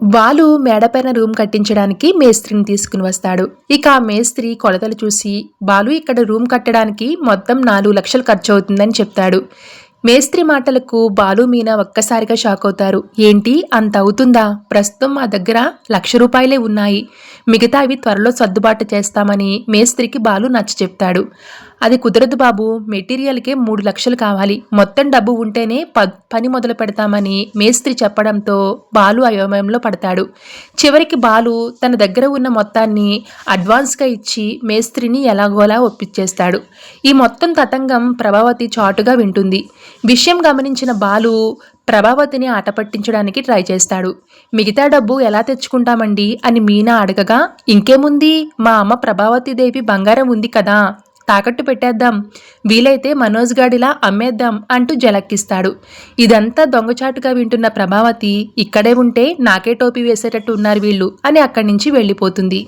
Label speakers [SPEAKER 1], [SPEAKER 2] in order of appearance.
[SPEAKER 1] Balu మేడపైన room కట్టించడానికి మేస్త్రిని తీసుకుని వస్తాడు. ఇక ఆ మేస్త్రి కొలతలు చూసి బాలు ఇక్కడ రూమ్ కట్టడానికి మొత్తం నాలుగు లక్షలు ఖర్చు అవుతుందని చెప్తాడు. మేస్త్రి మాటలకు బాలు మీనా ఒక్కసారిగా షాక్ అవుతారు. ఏంటి? అంత అవుతుందా? ప్రస్తుతం మా దగ్గర లక్ష రూపాయలే ఉన్నాయి. మిగతా అవి త్వరలో సర్దుబాటు చేస్తామని మేస్త్రికి బాలు నచ్చ చెప్తాడు. అది కుదరదు బాబు. మెటీరియల్కే మూడు లక్షలు కావాలి. మొత్తం డబ్బు ఉంటేనే ప పని మొదలు పెడతామని మేస్త్రి చెప్పడంతో బాలు అయోమయంలో పడతాడు. చివరికి బాలు తన దగ్గర ఉన్న మొత్తాన్ని అడ్వాన్స్గా ఇచ్చి మేస్త్రిని ఎలాగోలా ఒప్పించేస్తాడు ఈ మొత్తం తతంగం ప్రభావతి చాటుగా వింటుంది. విషయం గమనించిన బాలు ప్రభావతిని ఆట పట్టించడానికి ట్రై చేస్తాడు. మిగతా డబ్బు ఎలా తెచ్చుకుంటామండి? అని మీనా అడగగా ఇంకేముంది? మా అమ్మ ప్రభావతి దేవి బంగారం ఉంది కదా తాకట్టు పెట్టేద్దాం. వీలైతే మనోజ్ గాడిలా అమ్మేద్దాం అంటూ జలక్కిస్తాడు. ఇదంతా దొంగచాటుగా వింటున్న ప్రభావతి ఇక్కడే ఉంటే నాకే టోపీ వేసేటట్టు ఉన్నారు వీళ్ళు అని అక్కడి నుంచి వెళ్ళిపోతుంది.